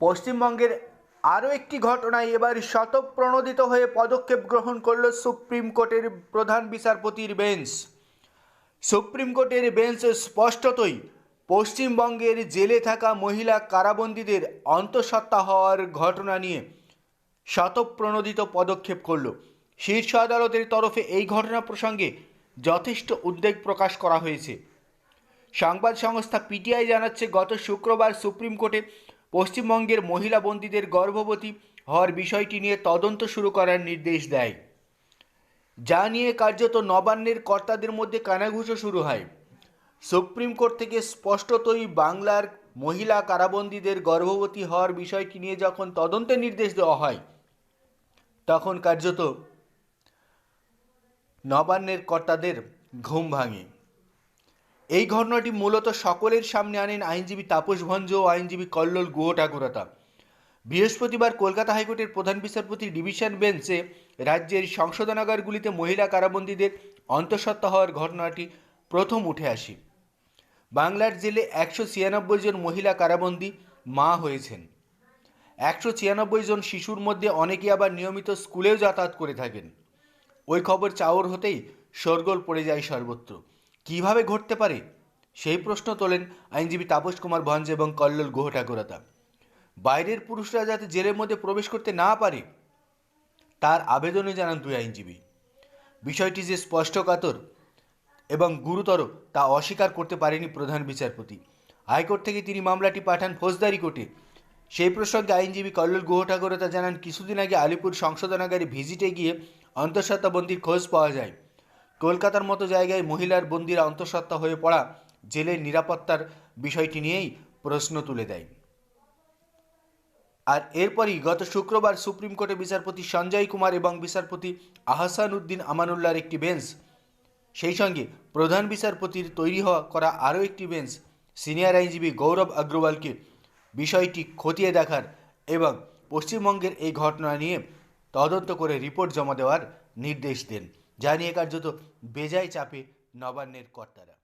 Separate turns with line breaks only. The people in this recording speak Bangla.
পশ্চিমবঙ্গের আরও একটি ঘটনায় এবার শতপ্রণোদিত হয়ে পদক্ষেপ গ্রহণ করল সুপ্রিম কোর্টের প্রধান বিচারপতির বেঞ্চ। সুপ্রিম কোর্টের বেঞ্চ স্পষ্টতই পশ্চিমবঙ্গের জেলে থাকা মহিলা কারাবন্দীদের অন্তঃসত্ত্বা হওয়ার ঘটনা নিয়ে শতপ্রণোদিত পদক্ষেপ করল। শীর্ষ আদালতের তরফে এই ঘটনা প্রসঙ্গে যথেষ্ট উদ্বেগ প্রকাশ করা হয়েছে। সংবাদ সংস্থা পিটিআই জানাচ্ছে, গত শুক্রবার সুপ্রিম কোর্টে পশ্চিমবঙ্গের মহিলা বন্দীদের গর্ভবতী হওয়ার বিষয়টি নিয়ে তদন্ত শুরু করার নির্দেশ দেয়। যা নিয়ে কার্যত নবান্নের কর্তাদের মধ্যে কানাঘুষো শুরু হয়। সুপ্রিম কোর্ট থেকে স্পষ্টতই বাংলার মহিলা কারাবন্দীদের গর্ভবতী হওয়ার বিষয়টি নিয়ে যখন তদন্তের নির্দেশ দেওয়া হয়, তখন কার্যত নবান্নের কর্তাদের ঘুম ভাঙে। এই ঘটনাটি মূলত সকলের সামনে আনেন আইনজীবী তাপস ভঞ্জ ও আইনজীবী কল্লোল গুহ ঠাকুরতা বৃহস্পতিবার কলকাতা হাইকোর্টের প্রধান বিচারপতি ডিভিশন বেঞ্চে রাজ্যের সংশোধনাগারগুলিতে মহিলা কারাবন্দীদের অন্তঃসত্ত্বা হওয়ার ঘটনাটি প্রথম উঠে আসে। বাংলার জেলে একশো ছিয়ানব্বই জন মহিলা কারাবন্দী মা হয়েছেন। একশো ছিয়ানব্বই জন শিশুর মধ্যে অনেকে আবার নিয়মিত স্কুলেও যাতায়াত করে থাকেন। ওই খবর চাওর হতেই শোরগোল পড়ে যায় সর্বত্র। কীভাবে ঘটতে পারে? সেই প্রশ্ন তোলেন আইনজীবী তাপস কুমার ভঞ্জ এবং কল্লোল গুহ ঠাকুরতা। বাইরের পুরুষরা যাতে জেলের মধ্যে প্রবেশ করতে না পারে, তার আবেদনে জানান দুই আইনজীবী। বিষয়টি যে স্পষ্টকাতর এবং গুরুতর তা অস্বীকার করতে পারেনি প্রধান বিচারপতি। হাইকোর্ট থেকে তিনি মামলাটি পাঠান ফৌজদারি কোর্টে। সেই প্রসঙ্গে আইনজীবী কল্লোল গুহ ঠাকুরতা জানান, কিছুদিন আগে আলিপুর সংশোধনাগারে ভিজিটে গিয়ে অন্তঃসত্ত্বাবন্দির খোঁজ পাওয়া যায়। কলকাতার মতো জায়গায় মহিলার বন্দিরা অন্তঃসত্ত্বা হয়ে পড়া জেলের নিরাপত্তার বিষয়টি নিয়েই প্রশ্ন তুলে দেয়। আর এরপরই গত শুক্রবার সুপ্রিম কোর্টে বিচারপতি সঞ্জয় কুমার এবং বিচারপতি আহসান উদ্দিন আমানুল্লাহর একটি বেঞ্চ, সেই সঙ্গে প্রধান বিচারপতির তৈরি হওয়া করা আরও একটি বেঞ্চ, সিনিয়র আইনজীবী গৌরব আগ্রওয়ালকে বিষয়টি খতিয়ে দেখার এবং পশ্চিমবঙ্গের এই ঘটনা নিয়ে তদন্ত করে রিপোর্ট জমা দেওয়ার নির্দেশ দেন। যা নিয়ে কার্যত বেজায় চাপে নবান্নের কর্তারা।